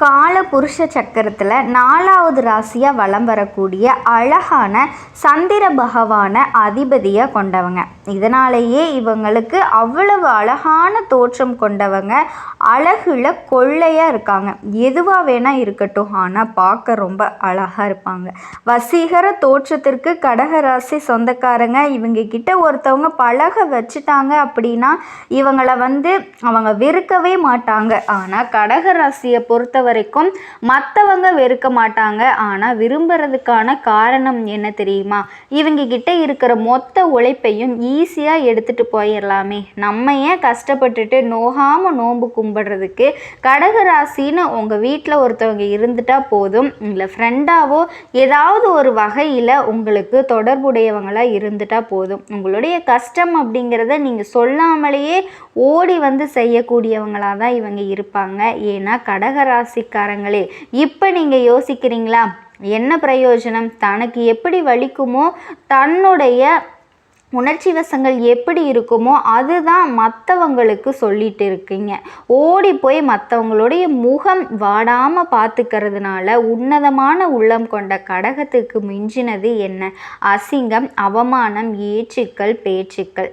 கால புருஷ சக்கரத்தில் நாலாவது ராசியாக வலம் வரக்கூடிய அழகான சந்திர பகவான அதிபதியாக கொண்டவங்க. இதனாலேயே இவங்களுக்கு அவ்வளவு அழகான தோற்றம் கொண்டவங்க. அழகுல கொள்ளையாக இருக்காங்க. எதுவாக வேணால் இருக்கட்டும். ஆனால் பார்க்க ரொம்ப அழகாக இருப்பாங்க. வசீகர தோற்றத்திற்கு கடகராசி சொந்தக்காரங்க. இவங்க கிட்ட ஒருத்தவங்க பழக வச்சுட்டாங்க அப்படின்னா இவங்களை வந்து அவங்க வெறுக்கவே மாட்டாங்க. ஆனால் கடகராசியை பொறுத்த வரைக்கும் மற்றவங்க வெறுக்க மாட்டாங்க. ஆனால் விரும்புறதுக்கான காரணம் என்ன தெரியுமா? இவங்க கிட்ட இருக்கிற மொத்த உழைப்பையும் ஈஸியாக எடுத்துகிட்டு போயிடலாமே நம்ம ஏன் கஷ்டப்பட்டுட்டு நோகாமல் நோன்பு கும்பிடுறதுக்கு கடகராசின்னு உங்கள் வீட்டில் ஒருத்தவங்க இருந்துட்டா போதும். இல்லை ஃப்ரெண்டாவோ ஏதாவது ஒரு வகையில் உங்களுக்கு தொடர்புடையவங்களாக இருந்துட்டா போதும். உங்களுடைய கஷ்டம் அப்படிங்கிறத நீங்கள் சொல்லாமலேயே ஓடி வந்து செய்யக்கூடியவங்களாக தான் இவங்க இருப்பாங்க. ஏன்னா ராசிக்காரங்களே இப்போ நீங்கள் யோசிக்கிறீங்களா? என்ன பிரயோஜனம்? தனக்கு எப்படி வலிக்குமோ தன்னுடைய உணர்ச்சி வசங்கள் எப்படி இருக்குமோ அதுதான் மற்றவங்களுக்கு சொல்லிட்டு இருக்கீங்க. ஓடி போய் மற்றவங்களுடைய முகம் வாடாமல் பார்த்துக்கிறதுனால உன்னதமான உள்ளம் கொண்ட கடகத்துக்கு மிஞ்சினது என்ன? அசிங்கம் அவமானம் ஏச்சுக்கள் பேச்சுக்கள்.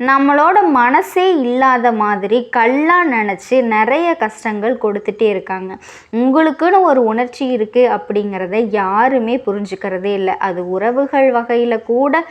நம்மளோட மனசே இல்லாத மாதிரி கல்லாக நினச்சி நிறைய கஷ்டங்கள் கொடுத்துட்டே இருக்காங்க. உங்களுக்குன்னு ஒரு உணர்ச்சி இருக்குது அப்படிங்கிறத யாருமே புரிஞ்சுக்கிறதே இல்லை. அது உறவுகள் வகையில் கூட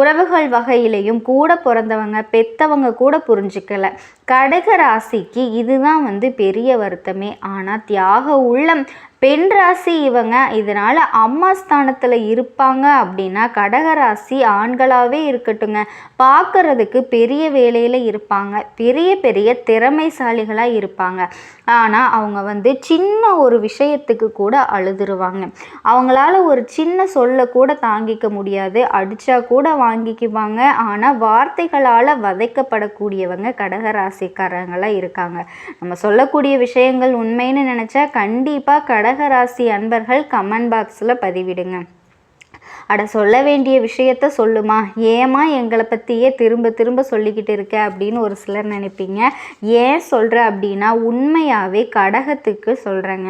உறவுகள் வகையிலையும் கூட பிறந்தவங்க பெத்தவங்க கூட புரிஞ்சுக்கல. கடக ராசிக்கு இதுதான் வந்து பெரிய வருத்தமே. ஆனால் தியாக உள்ளம் பெண் ராசி இவங்க இதனால் அம்மா ஸ்தானத்தில் இருப்பாங்க அப்படின்னா கடகராசி ஆண்களாகவே இருக்கட்டுங்க. பார்க்கறதுக்கு பெரிய வேலையில் இருப்பாங்க. பெரிய பெரிய திறமைசாலிகளாக இருப்பாங்க. ஆனால் அவங்க வந்து சின்ன ஒரு விஷயத்துக்கு கூட அழுதுருவாங்க. அவங்களால ஒரு சின்ன சொல்ல கூட தாங்கிக்க முடியாது. அடித்தா கூட வாங்கிக்குவாங்க. ஆனால் வார்த்தைகளால் வதைக்கப்படக்கூடியவங்க கடகராசிக்காரங்களாக இருக்காங்க. நம்ம சொல்லக்கூடிய விஷயங்கள் உண்மைன்னு நினச்சா கண்டிப்பாக கட கடகராசி அன்பர்கள் கமெண்ட் பாக்ஸில் பதிவிடுங்க. அட சொல்ல வேண்டிய விஷயத்த சொல்லுமா. ஏமா எங்களை பற்றியே திரும்ப திரும்ப சொல்லிக்கிட்டு இருக்க அப்படின்னு ஒரு சிலர் நினைப்பீங்க. ஏன் சொல்கிற அப்படின்னா உண்மையாகவே கடகத்துக்கு சொல்கிறேங்க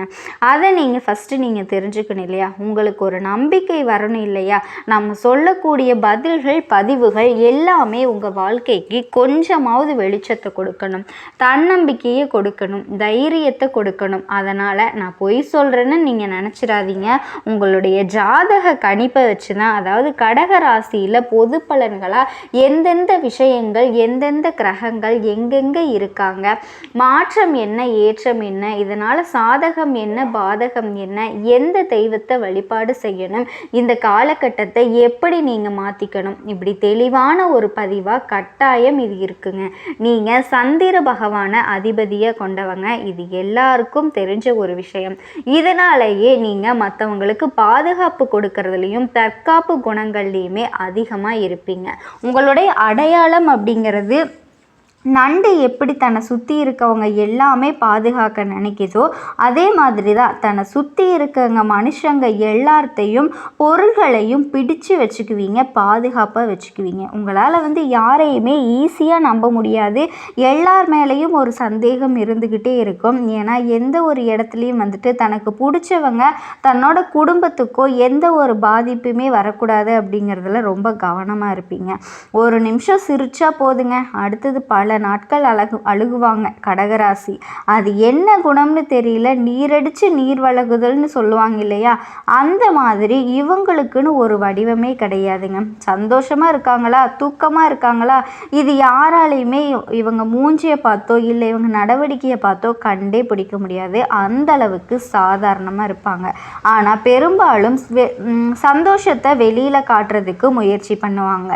அதை நீங்கள் ஃபஸ்ட்டு நீங்கள் தெரிஞ்சுக்கணும் இல்லையா? உங்களுக்கு ஒரு நம்பிக்கை வரணும் இல்லையா? நம்ம சொல்லக்கூடிய பதில்கள் பதிவுகள் எல்லாமே உங்கள் வாழ்க்கைக்கு கொஞ்சமாவது வெளிச்சத்தை கொடுக்கணும். தன்னம்பிக்கையை கொடுக்கணும் தைரியத்தை கொடுக்கணும். அதனால் நான் பொய் சொல்கிறேன்னு நீங்கள் நினச்சிடாதீங்க. உங்களுடைய ஜாதக கணிப்பை வச்சு தான் அதாவது கடக ராசியில் பொது பலன்களாக எந்தெந்த விஷயங்கள் எந்தெந்த கிரகங்கள் எங்கெங்கே இருக்காங்க மாற்றம் என்ன ஏற்றம் என்ன இதனால் சாதகம் என்ன பாதகம் என்ன எந்த தெய்வத்தை வழிபாடு செய்யணும் இந்த காலகட்டத்தை எப்படி நீங்கள் மாற்றிக்கணும் இப்படி தெளிவான ஒரு பதிவாக கட்டாயம் இது இருக்குங்க. நீங்கள் சந்திர பகவான அதிபதியை கொண்டவங்க இது எல்லாருக்கும் தெரிஞ்ச ஒரு விஷயம். இதனாலேயே நீங்கள் மற்றவங்களுக்கு பாதுகாப்பு கொடுக்கறதுலையும் தற்காப்பு குணங்கள்லேயுமே அதிகமாக இருப்பீங்க. உங்களுடைய அடையாளம் அப்படிங்கிறது நண்டு எப்படி தன்னை சுற்றி இருக்கவங்க எல்லாமே பாதுகாக்க நினைக்குதோ அதே மாதிரி தான் தன்னை சுற்றி இருக்கவங்க மனுஷங்க எல்லாத்தையும் பொருள்களையும் பிடிச்சு வச்சுக்குவீங்க பாதுகாப்பாக வச்சுக்குவீங்க. உங்களால் வந்து யாரையுமே ஈஸியாக நம்ப முடியாது. எல்லார் மேலேயும் ஒரு சந்தேகம் இருந்துக்கிட்டே இருக்கும். ஏன்னா எந்த ஒரு இடத்துலையும் வந்துட்டு தனக்கு பிடிச்சவங்க தன்னோட குடும்பத்துக்கோ எந்த ஒரு பாதிப்புமே வரக்கூடாது அப்படிங்கிறதுல ரொம்ப கவனமாக இருப்பீங்க. ஒரு நிமிஷம் சிரிச்சா போதுங்க. அடுத்தது பல நாட்கள் அழகு அழுகுவாங்க. கடகராசி. அது என்ன குணம்னு தெரியல. நீரடிச்சு நீர் வழகுதல்னு சொல்லுவாங்க இல்லையா? அந்த மாதிரி இவங்களுக்குன்னு ஒரு வடிவமே கிடையாதுங்க. சந்தோஷமாக இருக்காங்களா? தூக்கமாக இருக்காங்களா? இது யாராலையுமே இவங்க மூஞ்சியை பார்த்தோ இல்லை இவங்க நடவடிக்கையை பார்த்தோ கண்டே பிடிக்க முடியாது. அந்த அளவுக்கு சாதாரணமாக இருப்பாங்க. ஆனால் பெரும்பாலும் சந்தோஷத்தை வெளியில் காட்டுறதுக்கு முயற்சி பண்ணுவாங்க.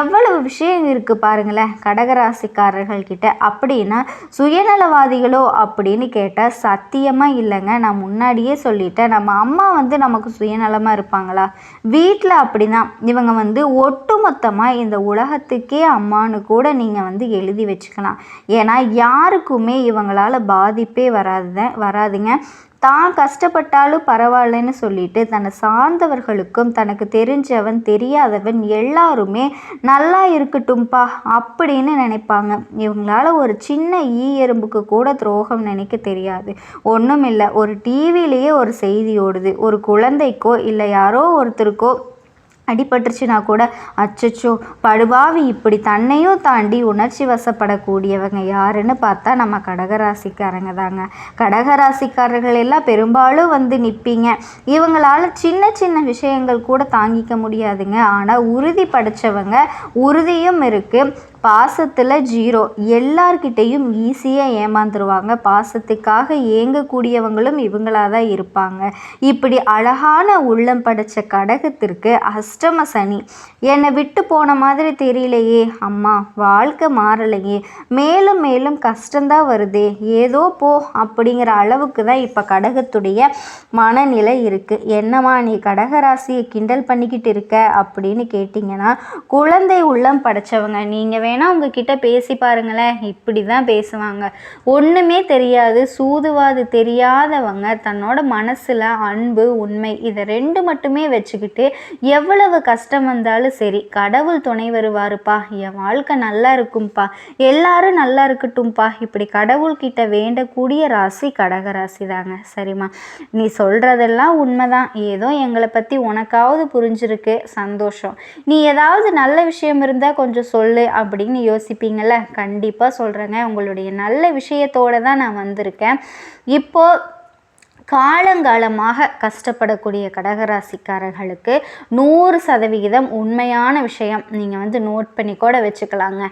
எவ்வளவு விஷயம் இருக்குது பாருங்களேன். கடகராசிக்காரர் கிட்ட அப்படின்னா சுயநலவாதிகளோ? அப்படின்னு கேட்டால் சத்தியமாக இல்லைங்க. நான் முன்னாடியே சொல்லிட்டேன். நம்ம அம்மா வந்து நமக்கு சுயநலமாக இருப்பாங்களா? வீட்டில் அப்படிதான். இவங்க வந்து ஒட்டுமொத்தமாக இந்த உலகத்துக்கே அம்மானு கூட நீங்கள் வந்து எழுதி வச்சுக்கலாம். ஏன்னா யாருக்குமே இவங்களால் பாதிப்பே வராது வராதுங்க. தான் கஷ்டப்பட்டாலும் பரவாயில்லன்னு சொல்லிட்டு தன்னை சார்ந்தவர்களுக்கும் தனக்கு தெரிஞ்சவன் தெரியாதவன் எல்லாருமே நல்லா இருக்கட்டும்பா அப்படின்னு நினைப்பாங்க. இவங்களால ஒரு சின்ன ஈ எறும்புக்கு கூட துரோகம் நினைக்க தெரியாது. ஒன்றும் இல்லை ஒரு டிவிலேயே ஒரு செய்தி ஓடுது. ஒரு குழந்தைக்கோ இல்லை யாரோ ஒருத்தருக்கோ அடிபட்டுருச்சுன்னா கூட அச்சச்சோ படுபாவி இப்படி தன்னையும் தாண்டி உணர்ச்சி வசப்படக்கூடியவங்க யாருன்னு பார்த்தா நம்ம கடகராசிக்காரங்க தாங்க. கடகராசிக்காரர்கள் எல்லாம் பெரும்பாலும் வந்து நிற்பீங்க இவங்களால சின்ன சின்ன விஷயங்கள் கூட தாங்கிக்க முடியாதுங்க. ஆனால் உறுதி படித்தவங்க உறுதியும் இருக்குது பாசத்தில் ஜீரோ. எல்லார்கிட்டேயும் ஈஸியாக ஏமாந்துருவாங்க. பாசத்துக்காக ஏங்கக்கூடியவங்களும் இவங்களாக தான் இருப்பாங்க. இப்படி அழகான உள்ளம் படைத்த கடகத்திற்கு அஷ்டம சனி. என்னை விட்டு போன மாதிரி தெரியலையே. அம்மா வாழ்க்கை மாறலையே. மேலும் மேலும் கஷ்டந்தான் வருதே. ஏதோ போ அப்படிங்கிற அளவுக்கு தான் இப்போ கடகத்துடைய மனநிலை இருக்குது என்னம்மா நீ கடகராசியை கிண்டல் பண்ணிக்கிட்டு இருக்க அப்படின்னு கேட்டிங்கன்னா குழந்தை உள்ளம் படைச்சவங்க. நீங்கள் வேணால் உங்ககிட்ட பேசி பாருங்களேன். இப்படி தான் பேசுவாங்க. ஒன்றுமே தெரியாது. சூதுவாது தெரியாதவங்க தன்னோட மனசில் அன்பு உண்மை இதை ரெண்டு மட்டுமே வச்சுக்கிட்டு எவ்வளவு கஷ்டம் வந்தாலும் சரி கடவுள் துணை வருவாருப்பா. என் வாழ்க்கை நல்லா இருக்கும்ப்பா எல்லாரும் நல்லா இருக்கட்டும்ப்பா இப்படி கடவுள்கிட்ட வேண்டக்கூடிய ராசி கடக ராசி தாங்க சரிம்மா. நீ சொல்கிறதெல்லாம் உண்மைதான். ஏதோ எங்களை பற்றி உனக்காவது புரிஞ்சிருக்கு. சந்தோஷம். நீ ஏதாவது நல்ல விஷயம் இருந்தால் கொஞ்சம் சொல்லு. அப்படி அப்படின்னு யோசிப்பீங்கள்ல கண்டிப்பாக சொல்கிறேங்க உங்களுடைய நல்ல விஷயத்தோடு தான் நான் வந்திருக்கேன். இப்போது காலங்காலமாக கஷ்டப்படக்கூடிய கடகராசிக்காரர்களுக்கு நூறு சதவிகிதம் உண்மையான விஷயம் நீங்கள் வந்து நோட் பண்ணி கூட வச்சுக்கலாங்க.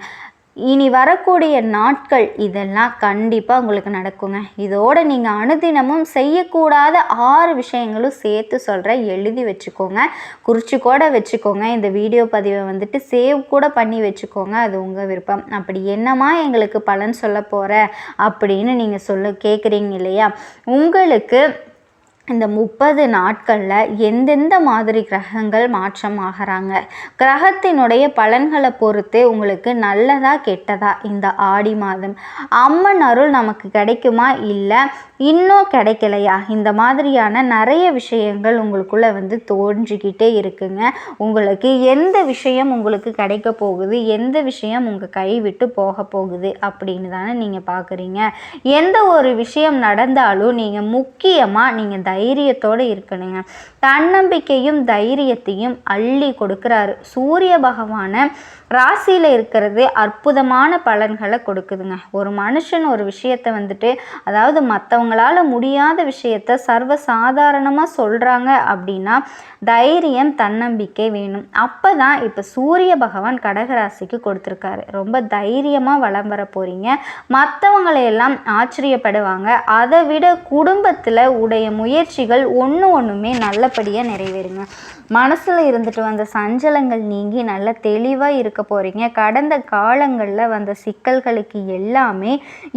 இனி வரக்கூடிய நாட்கள் இதெல்லாம் கண்டிப்பாக உங்களுக்கு நடக்குங்க. இதோடு நீங்கள் அனுதினமும் செய்யக்கூடாத ஆறு விஷயங்களும் சேர்த்து சொல்கிறேன் எழுதி வச்சுக்கோங்க. குறித்து கூட வச்சுக்கோங்க. இந்த வீடியோ பதிவை வந்துட்டு சேவ் கூட பண்ணி வச்சுக்கோங்க. அது உங்கள் விருப்பம். அப்படி என்னமா எங்களுக்கு பலன் சொல்ல போகிற அப்படின்னு நீங்கள் சொல்ல கேட்குறீங்க இல்லையா? உங்களுக்கு இந்த முப்பது நாட்களில் எந்தெந்த மாதிரி கிரகங்கள் மாற்றம் ஆகிறாங்க? கிரகத்தினுடைய பலன்களை பொறுத்து உங்களுக்கு நல்லதா கெட்டதா? இந்த ஆடி மாதம் அம்மன் அருள் நமக்கு கிடைக்குமா? இல்லை இன்னும் கிடைக்கலையா? இந்த மாதிரியான நிறைய விஷயங்கள் உங்களுக்குள்ளே வந்து தோன்றிக்கிட்டே இருக்குங்க. உங்களுக்கு எந்த விஷயம் உங்களுக்கு கிடைக்க போகுது? எந்த விஷயம் உங்கள் கை விட்டு போக போகுது? அப்படின்னு தானே நீங்கள் பார்க்குறீங்க எந்த ஒரு விஷயம் நடந்தாலும் நீங்கள் முக்கியமாக நீங்கள் தைரியத்தோடு இருக்கணுங்க. தன்னம்பிக்கையும் தைரியத்தையும் அள்ளி கொடுக்குறாரு. சூரிய பகவானை ராசியில் இருக்கிறது அற்புதமான பலன்களை கொடுக்குதுங்க. ஒரு மனுஷன் ஒரு விஷயத்தை வந்துட்டு அதாவது மற்றவங்களால முடியாத விஷயத்த சர்வ சாதாரணமாக சொல்கிறாங்க அப்படின்னா தைரியம் தன்னம்பிக்கை வேணும். அப்போ தான் இப்போ சூரிய பகவான் கடகராசிக்கு கொடுத்துருக்காரு. ரொம்ப தைரியமாக வளம் வர போகிறீங்க மற்றவங்களையெல்லாம் ஆச்சரியப்படுவாங்க. அதை விட குடும்பத்தில் உடைய முயற்சி முயற்சிகள் ஒன்று ஒன்றுமே நல்லபடியாக நிறைவேறுங்க. மனசில் இருந்துட்டு வந்த சஞ்சலங்கள் நீங்கி நல்ல தெளிவாக இருக்க போகிறீங்க கடந்த காலங்களில் வந்த சிக்கல்களுக்கு எல்லாமே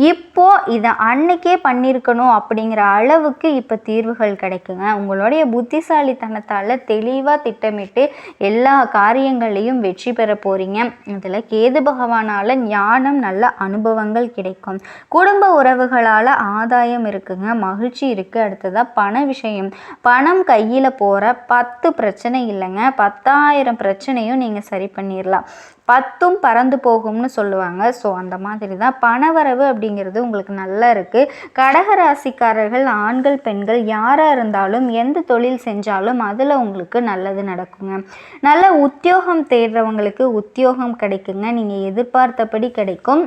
இப்போ இதை அன்னைக்கே பண்ணியிருக்கணும் அப்படிங்கிற அளவுக்கு இப்போ தீர்வுகள் கிடைக்குங்க. உங்களுடைய புத்திசாலித்தனத்தால் தெளிவாக திட்டமிட்டு எல்லா காரியங்களையும் வெற்றி பெற போகிறீங்க இதில் கேது பகவானால் ஞானம் நல்ல அனுபவங்கள் கிடைக்கும். குடும்ப உறவுகளால் ஆதாயம் இருக்குங்க. மகிழ்ச்சி இருக்குது அடுத்ததாக பண விஷயம். பணம் கையில் போகிற பத்து பிரச்சனை பிரச்சனை இல்லைங்க. பத்தாயிரம் பிரச்சனையும் நீங்கள் சரி பண்ணிடலாம் பத்தும் பறந்து போகும்னு சொல்லுவாங்க. ஸோ அந்த மாதிரி தான் பணவரவு அப்படிங்கிறது உங்களுக்கு நல்லா இருக்குது கடகராசிக்காரர்கள் ஆண்கள் பெண்கள் யாராக இருந்தாலும் எந்த தொழில் செஞ்சாலும் அதில் உங்களுக்கு நல்லது நடக்குங்க. நல்ல உத்தியோகம் தேடுறவங்களுக்கு உத்தியோகம் கிடைக்குங்க. நீங்கள் எதிர்பார்த்தபடி கிடைக்கும்.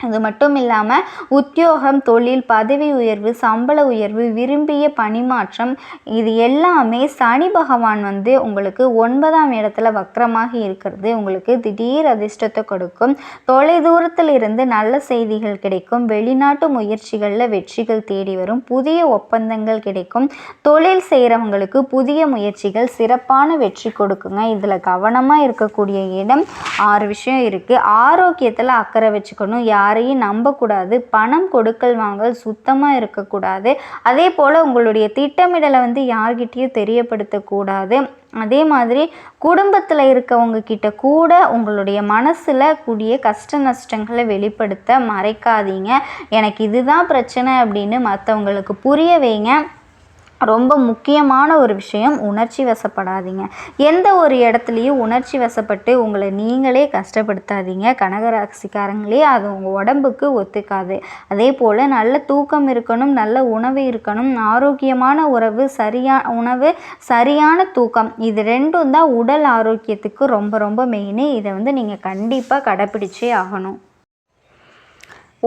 அது மட்டும் இல்லாமல் உத்தியோகம் தொழில் பதவி உயர்வு சம்பள உயர்வு விரும்பிய பணிமாற்றம் இது எல்லாமே சனி பகவான் வந்து உங்களுக்கு ஒன்பதாம் இடத்துல வக்கரமாக இருக்கிறது. உங்களுக்கு திடீர் அதிர்ஷ்டத்தை கொடுக்கும். தொலை தூரத்தில் இருந்து நல்ல செய்திகள் கிடைக்கும். வெளிநாட்டு முயற்சிகளில் வெற்றிகள் தேடி வரும். புதிய ஒப்பந்தங்கள் கிடைக்கும். தொழில் செய்கிறவங்களுக்கு புதிய முயற்சிகள் சிறப்பான வெற்றி கொடுக்குங்க. இதில் கவனமாக இருக்கக்கூடிய இடம் ஆறு விஷயம் இருக்குது ஆரோக்கியத்தில் அக்கறை வச்சுக்கணும். யார் யாரையும் நம்பக்கூடாது. பணம் கொடுக்கல் வாங்கல் சுத்தமாக இருக்கக்கூடாது. அதே போல் உங்களுடைய திட்டமிடலை வந்து யார்கிட்டையும் தெரியப்படுத்தக்கூடாது. அதே மாதிரி குடும்பத்தில் இருக்கவங்க கிட்ட கூட உங்களுடைய மனசில் கூடிய கஷ்ட நஷ்டங்களை வெளிப்படுத்த மறைக்காதீங்க. எனக்கு இதுதான் பிரச்சனை அப்படின்னு மற்றவங்களுக்கு புரிய வைங்க. ரொம்ப முக்கியமான ஒரு விஷயம் உணர்ச்சி வசப்படாதீங்க. எந்த ஒரு இடத்துலையும் உணர்ச்சி வசப்பட்டு உங்களை நீங்களே கஷ்டப்படுத்தாதீங்க. கனகராசிக்காரங்களே அது உங்கள் உடம்புக்கு ஒத்துக்காது. அதே போல் நல்ல தூக்கம் இருக்கணும் நல்ல உணவு இருக்கணும் ஆரோக்கியமான உறவு சரியான உணவு சரியான தூக்கம் இது ரெண்டும் தான் உடல் ஆரோக்கியத்துக்கு ரொம்ப ரொம்ப மெயின் இதை வந்து நீங்கள் கண்டிப்பாக கடைப்பிடிச்சே ஆகணும்.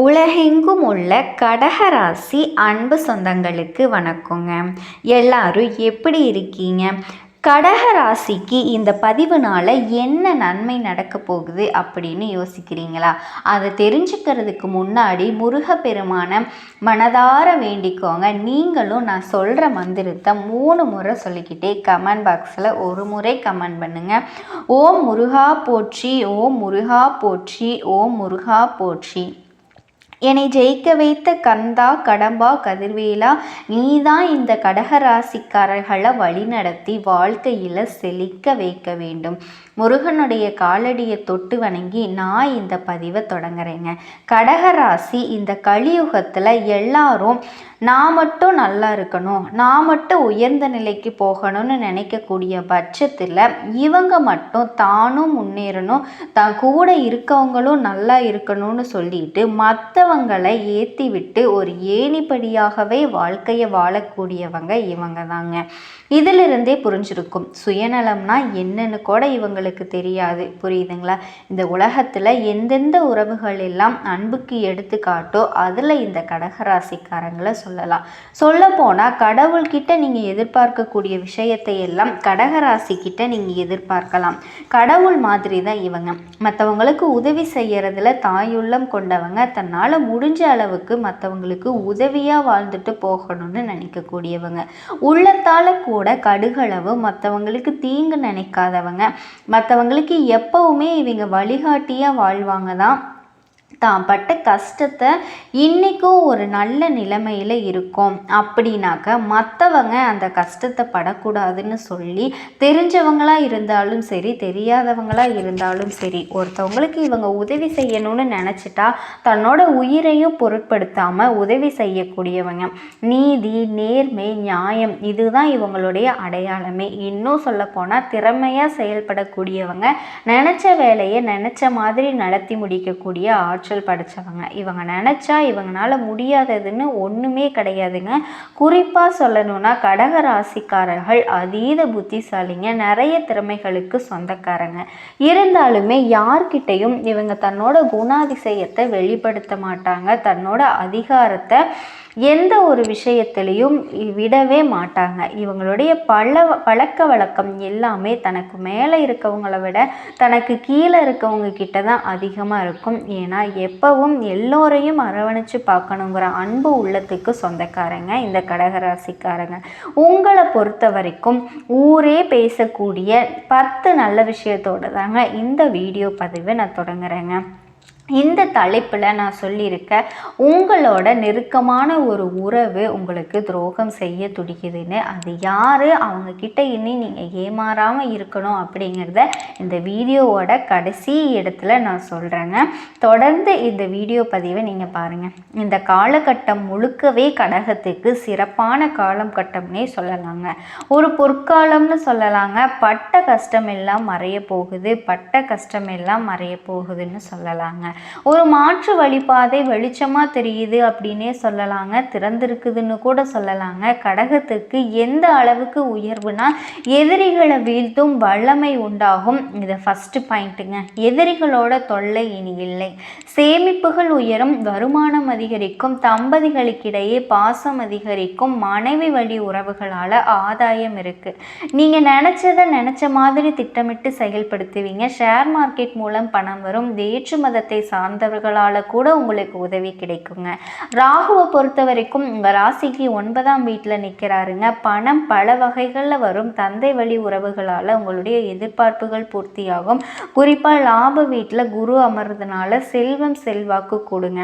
உலகெங்கும் உள்ள கடகராசி அன்பு சொந்தங்களுக்கு வணக்கங்க. எல்லாரும் எப்படி இருக்கீங்க? கடகராசிக்கு இந்த பதிவுனால் என்ன நன்மை நடக்க போகுது அப்படின்னு யோசிக்கிறீங்களா? அதை தெரிஞ்சுக்கிறதுக்கு முன்னாடி முருகப்பெருமான மனதார வேண்டிக்கோங்க. நீங்களும் நான் சொல்கிற மந்திரத்தை மூணு முறை சொல்லிக்கிட்டே கமெண்ட் பாக்ஸில் ஒரு முறை கமெண்ட் பண்ணுங்கள் ஓம் முருகா போற்றி ஓம் முருகா போற்றி ஓம் முருகா போற்றி. என்னை ஜெயிக்க வைத்த கந்தா கடம்பா கதிர்வேலா நீதான் இந்த கடகராசிக்காரர்களை வழிநடத்தி வாழ்க்கையில் செழிக்க வைக்க வேண்டும். முருகனுடைய காலடியை தொட்டு வணங்கி நான் இந்த பதிவை தொடங்குறேங்க. கடகராசி இந்த கலியுகத்தில் எல்லாரும் நான் மட்டும் நல்லா இருக்கணும் நான் மட்டும் உயர்ந்த நிலைக்கு போகணும்னு நினைக்கக்கூடிய பட்சத்தில் இவங்க மட்டும் தானும் முன்னேறணும் தான் கூட இருக்கவங்களும் நல்லா இருக்கணும்னு சொல்லிட்டு மற்றவங்களை ஏற்றி விட்டு ஒரு ஏணிப்படியாகவே வாழ்க்கையை வாழக்கூடியவங்க இவங்க தாங்க இதிலிருந்தே புரிஞ்சிருக்கும். சுயநலம்னா என்னன்னு கூட இவங்களுக்கு தெரியாது. புரியுதுங்களா? இந்த உலகத்தில் எந்தெந்த உறவுகள் எல்லாம் அன்புக்கு எடுத்துக்காட்டோ அதில் இந்த கடகராசிக்காரங்களை சொல்லலாம். சொல்ல போனால் கடவுள்கிட்ட நீங்கள் எதிர்பார்க்கக்கூடிய விஷயத்தை எல்லாம் கடகராசிக்கிட்ட நீங்கள் எதிர்பார்க்கலாம். கடவுள் மாதிரி தான் இவங்க. மற்றவங்களுக்கு உதவி செய்யறதுல தாயுள்ளம் கொண்டவங்க. தன்னால் முடிஞ்ச அளவுக்கு மற்றவங்களுக்கு உதவியாக வாழ்ந்துட்டு போகணும்னு நினைக்கக்கூடியவங்க. உள்ளத்தால் கூட கடுகளவு மற்றவங்களுக்கு தீங்கு நினைக்காதவங்க. மற்றவங்களுக்கு எப்போவுமே இவங்க வழிகாட்டியாக வாழ்வாங்க தான் தான் பட்ட கஷ்டத்தை இன்றைக்கும் ஒரு நல்ல நிலைமையில் இருக்கும். அப்படின்னாக்க மற்றவங்க அந்த கஷ்டத்தை படக்கூடாதுன்னு சொல்லி தெரிஞ்சவங்களாக இருந்தாலும் சரி தெரியாதவங்களாக இருந்தாலும் சரி ஒருத்தவங்களுக்கு இவங்க உதவி செய்யணும்னு நினச்சிட்டா தன்னோட உயிரையும் பொருட்படுத்தாமல் உதவி செய்யக்கூடியவங்க. நீதி நேர்மை நியாயம் இதுதான் இவங்களுடைய அடையாளமே. இன்னும் சொல்லப்போனால் திறமையாக செயல்படக்கூடியவங்க நினச்ச வேலையை நினச்ச மாதிரி நடத்தி முடிக்கக்கூடிய ஆட்சி ஆற்றல் படைத்தவங்க இவங்க நினச்சா இவங்களால முடியாததுன்னு ஒன்றுமே கிடையாதுங்க. குறிப்பாக சொல்லணும்னா கடக ராசிக்காரர்கள் அதீத புத்திசாலிங்க. நிறைய திறமைகளுக்கு சொந்தக்காரங்க. இருந்தாலுமே யார்கிட்டையும் இவங்க தன்னோட குணாதிசயத்தை வெளிப்படுத்த மாட்டாங்க. தன்னோட அதிகாரத்தை எந்த ஒரு விஷயத்திலையும் விடவே மாட்டாங்க. இவங்களுடைய பல பழக்க வழக்கம் எல்லாமே தனக்கு மேலே இருக்கவங்கள விட தனக்கு கீழே இருக்கவங்க கிட்ட தான் அதிகமாக இருக்கும். ஏன்னா எப்பவும் எல்லோரையும் அரவணைச்சு பார்க்கணுங்கிற அன்பு உள்ளத்துக்கு சொந்தக்காரங்க இந்த கடகராசிக்காரங்க. உங்களை பொறுத்த வரைக்கும் ஊரே பேசக்கூடிய பத்து நல்ல விஷயத்தோடு தாங்க இந்த வீடியோ பதிவை நான் தொடங்குறேங்க. இந்த தலைப்பில் நான் சொல்லியிருக்க உங்களோட நெருக்கமான ஒரு உறவு உங்களுக்கு துரோகம் செய்ய துடிக்குதுன்னு அது யார்? அவங்கக்கிட்ட இனி நீங்கள் ஏமாறாமல் இருக்கணும் அப்படிங்கிறத இந்த வீடியோவோட கடைசி இடத்துல நான் சொல்கிறேங்க தொடர்ந்து இந்த வீடியோ பதிவை நீங்கள் பாருங்கள் இந்த காலகட்டம் முழுக்கவே கடகத்துக்கு சிறப்பான காலம் கட்டம்னே சொல்லலாங்க. ஒரு பொற்காலம்னு சொல்லலாங்க. பட்ட கஷ்டம் எல்லாம் மறைய போகுது பட்ட கஷ்டம் எல்லாம் மறைய போகுதுன்னு சொல்லலாங்க. ஒரு மாற்று வழிபாதை வெளிச்சமாக தெரியுது அப்படின்னே சொல்லலாங்க. திறந்திருக்குதுன்னு கூட சொல்லலாங்க. கடகத்துக்கு எந்த அளவுக்கு உயர்வுனா எதிரிகளை வீழ்த்தும் வல்லமை உண்டாகும். இதை ஃபஸ்ட்டு பாயிண்ட்டுங்க எதிரிகளோட தொல்லை இனி இல்லை. சேமிப்புகள் உயரும் வருமானம் அதிகரிக்கும் தம்பதிகளுக்கிடையே பாசம் அதிகரிக்கும் மனைவி வழி உறவுகளால் ஆதாயம் இருக்குது நீங்கள் நினச்சதை நினச்ச மாதிரி திட்டமிட்டு செயல்படுத்துவீங்க. ஷேர் மார்க்கெட் மூலம் பணம் வரும். வேற்று மதத்தை சார்ந்தவர்களால் கூட உங்களுக்கு உதவி கிடைக்குங்க. ராகுவை பொறுத்த வரைக்கும் உங்கள் ராசிக்கு ஒன்பதாம் வீட்டில் நிற்கிறாருங்க பணம் பல வகைகளில் வரும். தந்தை வழி உறவுகளால் உங்களுடைய எதிர்பார்ப்புகள் பூர்த்தியாகும். குறிப்பாக லாப வீட்டில் குரு அமர்றதுனால செல்வம் செல்வாக்கு கொடுங்க.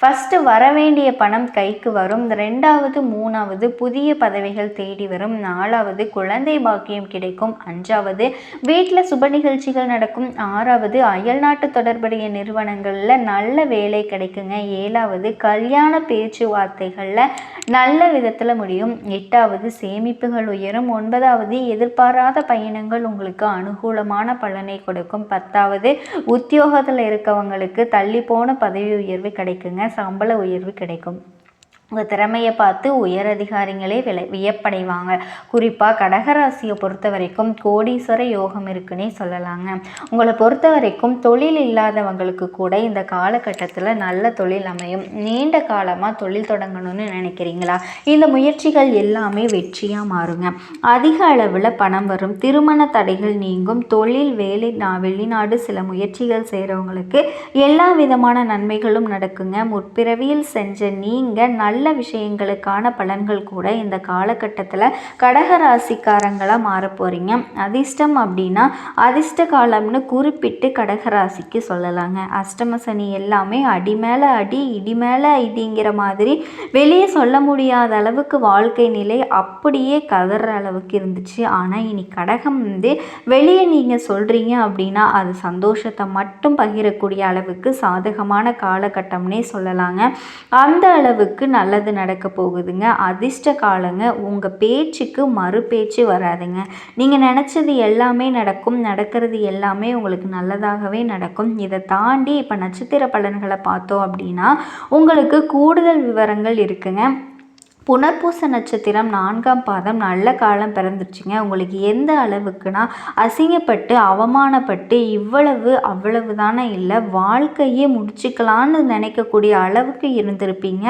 ஃபஸ்ட்டு வரவேண்டிய பணம் கைக்கு வரும். ரெண்டாவது மூணாவது புதிய பதவிகள் தேடி வரும். நாலாவது குழந்தை பாக்கியம் கிடைக்கும். அஞ்சாவது வீட்டில் சுப நிகழ்ச்சிகள் நடக்கும். ஆறாவது அயல்நாட்டு தொடர்புடைய நிறுவனங்கள் நிறுவனங்களில் நல்ல வேலை கிடைக்குங்க. ஏழாவது கல்யாண பேச்சுவார்த்தைகளில் நல்ல விதத்தில் முடியும். எட்டாவது சேமிப்புகள் உயரும். ஒன்பதாவது எதிர்பாராத பயணங்கள் உங்களுக்கு அனுகூலமான பலனை கொடுக்கும். பத்தாவது உத்தியோகத்தில் இருக்கவங்களுக்கு தள்ளி போன பதவி உயர்வு கிடைக்குங்க. சம்பள உயர்வு கிடைக்கும். உங்கள் திறமையை பார்த்து உயர் அதிகாரிகளே விலை வியப்படைவாங்க. குறிப்பாக கடகராசியை பொறுத்த வரைக்கும் கோடீஸ்வர யோகம் இருக்குன்னே சொல்லலாங்க. உங்களை பொறுத்த வரைக்கும் தொழில் இல்லாதவங்களுக்கு கூட இந்த காலகட்டத்தில் நல்ல தொழில் அமையும். நீண்ட காலமாக தொழில் தொடங்கணும்னு நினைக்கிறீங்களா? இந்த முயற்சிகள் எல்லாமே வெற்றியாக மாறுங்க. அதிக அளவில் பணம் வரும். திருமண தடைகள் நீங்கும். தொழில் வேலை வெளிநாடு சில முயற்சிகள் செய்கிறவங்களுக்கு எல்லா விதமான நன்மைகளும் நடக்குங்க. முற்பிறவியில் செஞ்ச நீங்கள் நல்ல நல்ல விஷயங்களுக்கான பலன்கள் கூட இந்த காலகட்டத்தில் கடக ராசிக்காரங்களாக மாற போகிறீங்க அதிர்ஷ்டம் அப்படின்னா அதிர்ஷ்ட காலம்னு குறிப்பிட்டு கடகராசிக்கு சொல்லலாங்க. அஷ்டம சனி எல்லாமே அடி மேலே அடி இடி மேலே இடிங்கிற மாதிரி வெளியே சொல்ல முடியாத அளவுக்கு வாழ்க்கை நிலை அப்படியே கதற அளவுக்கு இருந்துச்சு. ஆனால் இனி கடகம் வந்து வெளியே நீங்கள் சொல்கிறீங்க அப்படின்னா அது சந்தோஷத்தை மட்டும் பகிரக்கூடிய அளவுக்கு சாதகமான காலகட்டம்னே சொல்லலாங்க. அந்த அளவுக்கு நல்ல நல்லது நடக்க போகுதுங்க. அதிர்ஷ்ட காலங்க. உங்கள் பேச்சுக்கு மறு பேச்சு வராதுங்க. நீங்கள் நினச்சது எல்லாமே நடக்கும். நடக்கிறது எல்லாமே உங்களுக்கு நல்லதாகவே நடக்கும். இதை தாண்டி இப்போ நட்சத்திர பலன்களை பார்த்தோம் அப்படின்னா உங்களுக்கு கூடுதல் விவரங்கள் இருக்குங்க. புனர்பூச நட்சத்திரம் நான்காம் பாதம் நல்ல காலம் பிறந்துருச்சுங்க. உங்களுக்கு எந்த அளவுக்குனா அசிங்கப்பட்டு அவமானப்பட்டு இவ்வளவு அவ்வளவு தானே இல்லை. வாழ்க்கையே முடிச்சுக்கலான்னு நினைக்கக்கூடிய அளவுக்கு இருந்திருப்பீங்க.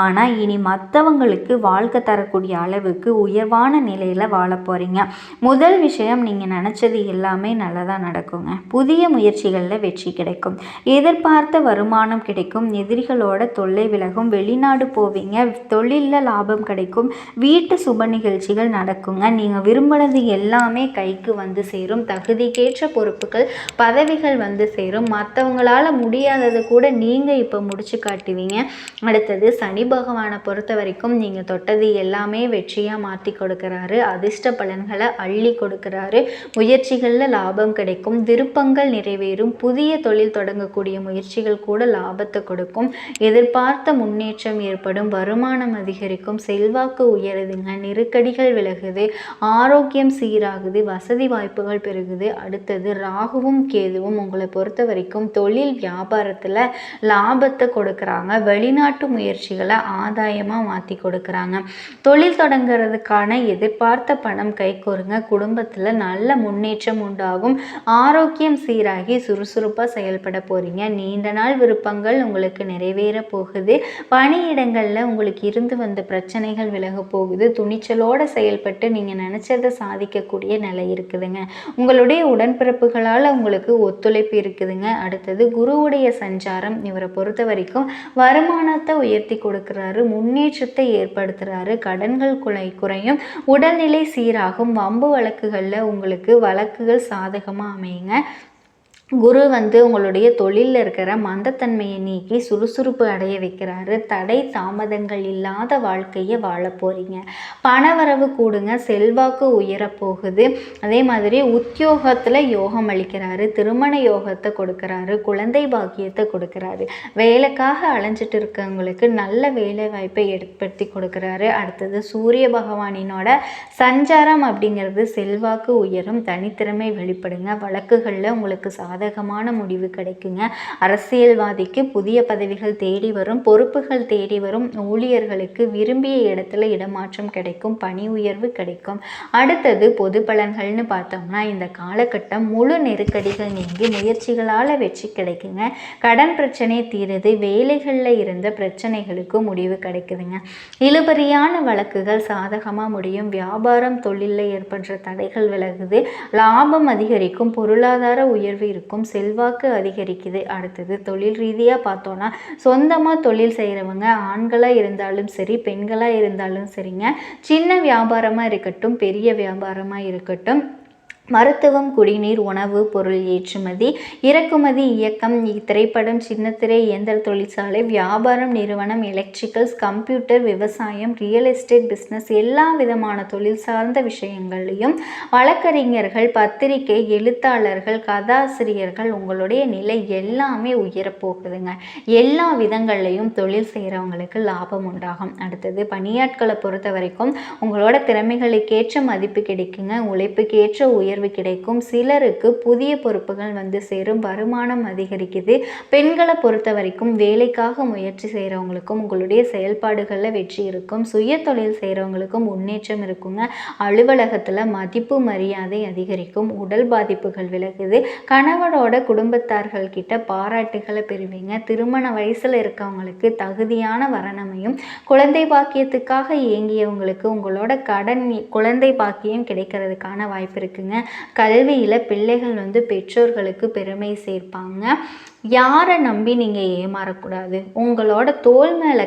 ஆனால் இனி மற்றவங்களுக்கு வாழ்க்கை தரக்கூடிய அளவுக்கு உயர்வான நிலையில் வாழ போகிறீங்க முதல் விஷயம் நீங்கள் நினச்சது எல்லாமே நல்லதாக நடக்குங்க. புதிய முயற்சிகளில் வெற்றி கிடைக்கும். எதிர்பார்த்த வருமானம் கிடைக்கும். எதிரிகளோட தொல்லை விலகும். வெளிநாடு போவீங்க. தொழிலில் லாபம் கிடைக்கும். வீட்டு சுப நிகழ்ச்சிகள் நடக்குங்க. நீங்கள் விரும்பினது எல்லாமே கைக்கு வந்து சேரும். தகுதிக்கேற்ற பொறுப்புகள் பதவிகள் வந்து சேரும். மற்றவங்களால் முடியாததை கூட நீங்கள் இப்போ முடிச்சு காட்டுவீங்க. அடுத்தது சனி பகவானை பொறுத்த வரைக்கும் நீங்கள் தொட்டது எல்லாமே வெற்றியாக மாற்றி கொடுக்குறாரு. அதிர்ஷ்ட பலன்களை அள்ளி கொடுக்குறாரு. முயற்சிகளில் லாபம் கிடைக்கும். விருப்பங்கள் நிறைவேறும். புதிய தொழில் தொடங்கக்கூடிய முயற்சிகள் கூட லாபத்தை கொடுக்கும். எதிர்பார்த்த முன்னேற்றம் ஏற்படும். வருமானம் அதிகரிக்கும். இருக்கும். செல்வாக்கு உயருதுங்க. நெருக்கடிகள் விலகுது. ஆரோக்கியம் சீராகுது. வசதி வாய்ப்புகள் பெருகுது. அடுத்தது ராகுவும் கேதுவும் உங்களை பொறுத்த வரைக்கும் தொழில் வியாபாரத்தில் லாபத்தை கொடுக்குறாங்க. வெளிநாட்டு முயற்சிகளை ஆதாயமாக மாற்றி கொடுக்குறாங்க. தொழில் தொடங்குறதுக்கான எதிர்பார்த்த பணம் கைகோருங்க குடும்பத்தில் நல்ல முன்னேற்றம் உண்டாகும். ஆரோக்கியம் சீராகி சுறுசுறுப்பாக செயல்பட போகிறீங்க நீண்ட நாள் விருப்பங்கள் உங்களுக்கு நிறைவேற போகுது. பணியிடங்களில் உங்களுக்கு இருந்து வந்த பிரச்சனைகள் விலக போகுது. துணிச்சலோடு செயல்பட்டு நீங்கள் நினச்சதை சாதிக்கக்கூடிய நிலை இருக்குதுங்க. உங்களுடைய உடன்பிறப்புகளால் உங்களுக்கு ஒத்துழைப்பு இருக்குதுங்க. அடுத்தது குருவுடைய சஞ்சாரம் இவரை பொறுத்த வரைக்கும் வருமானத்தை உயர்த்தி கொடுக்குறாரு. முன்னேற்றத்தை ஏற்படுத்துகிறாரு கடன்கள் குலை குறையும். உடல்நிலை சீராகும். வம்பு வழக்குகளில் உங்களுக்கு வழக்குகள் சாதகமாக அமையுங்க. குரு வந்து உங்களுடைய தொழிலில் இருக்கிற மந்தத்தன்மையை நீக்கி சுறுசுறுப்பு அடைய வைக்கிறாரு. தடை தாமதங்கள் இல்லாத வாழ்க்கையை வாழ போகிறீங்க பணவரவு கூடுங்க செல்வாக்கு உயரப்போகுது அதே மாதிரி உத்தியோகத்தில் யோகம் அளிக்கிறாரு திருமண யோகத்தை கொடுக்குறாரு குழந்தை பாக்கியத்தை கொடுக்குறாரு. வேலைக்காக அலைஞ்சிட்டு இருக்கவங்களுக்கு நல்ல வேலை வாய்ப்பை ஏற்படுத்தி கொடுக்குறாரு. அடுத்தது சூரிய பகவானினோட சஞ்சாரம் அப்படிங்கிறது செல்வாக்கு உயரும் தனித்திறமை வெளிப்படுங்க. வழக்குகளில் உங்களுக்கு சாதம் சாதகமான முடிவு கிடைக்குங்க. அரசியல்வாதிக்கு புதிய பதவிகள் தேடி வரும் பொறுப்புகள் தேடி வரும் ஊழியர்களுக்கு விரும்பிய இடத்துல இடமாற்றம் கிடைக்கும் பணி உயர்வு கிடைக்கும். அடுத்தது பொது பலன்கள்னு பார்த்தோம்னா இந்த காலகட்டம் முழு நெருக்கடிகள் நீங்கி முயற்சிகளால் வெற்றி கிடைக்குங்க. கடன் பிரச்சனை தீருது வேலைகளில் இருந்த பிரச்சனைகளுக்கு முடிவு கிடைக்குதுங்க. இழுபறியான வழக்குகள் சாதகமாக முடியும் வியாபாரம் தொழிலில் ஏற்படுற தடைகள் விலகுது லாபம் அதிகரிக்கும் பொருளாதார உயர்வு இருக்கும். இருக்கும். செல்வாக்கு அதிகரிக்குது. அடுத்தது தொழில் ரீதியாக பார்த்தோன்னா சொந்தமாக தொழில் செய்கிறவங்க ஆண்களாக இருந்தாலும் சரி பெண்களாக இருந்தாலும் சரிங்க. சின்ன வியாபாரமாக இருக்கட்டும் பெரிய வியாபாரமாக இருக்கட்டும் மருத்துவம் குடிநீர் உணவு பொருள் ஏற்றுமதி இறக்குமதி இயக்கம் இத்திரைப்படம் சின்னத்திரை இயந்திர தொழிற்சாலை வியாபாரம் நிறுவனம் எலக்ட்ரிக்கல்ஸ் கம்ப்யூட்டர் விவசாயம் ரியல் எஸ்டேட் பிஸ்னஸ் எல்லா விதமான தொழில் சார்ந்த விஷயங்களையும் வழக்கறிஞர்கள் பத்திரிகை எழுத்தாளர்கள் கதாசிரியர்கள் உங்களுடைய நிலை எல்லாமே உயரப்போகுதுங்க எல்லா விதங்கள்லையும் தொழில் செய்கிறவங்களுக்கு லாபம் உண்டாகும். அடுத்தது பணியாட்களை பொறுத்த வரைக்கும் உங்களோட திறமைகளுக்கேற்ற மதிப்பு கிடைக்குங்க. உழைப்புக்கேற்ற உயர் உயர்வு கிடைக்கும். சிலருக்கு புதிய பொறுப்புகள் வந்து சேரும். வருமானம் அதிகரிக்குது. பெண்களை பொறுத்த வரைக்கும் வேலைக்காக முயற்சி செய்கிறவங்களுக்கும் உங்களுடைய செயல்பாடுகளில் வெற்றி இருக்கும். சுய தொழில் செய்கிறவங்களுக்கும் முன்னேற்றம் இருக்குங்க. அலுவலகத்தில் மதிப்பு மரியாதை அதிகரிக்கும். உடல் பாதிப்புகள் விலகுது. கணவனோட குடும்பத்தார்கள் கிட்ட பாராட்டுகளை பெறுவீங்க. திருமண வயசில் இருக்கவங்களுக்கு தகுதியான வரணமையும் குழந்தை பாக்கியத்துக்காக இயங்கியவங்களுக்கு உங்களோட கடன் குழந்தை பாக்கியம் கிடைக்கிறதுக்கான வாய்ப்பு இருக்குங்க. கல்வியில் பிள்ளைகள் வந்து பெற்றோர்களுக்கு பெருமை சேர்ப்பாங்க. யாரை நம்பி நீங்கள் ஏமாறக்கூடாது? உங்களோட தோல் மேலே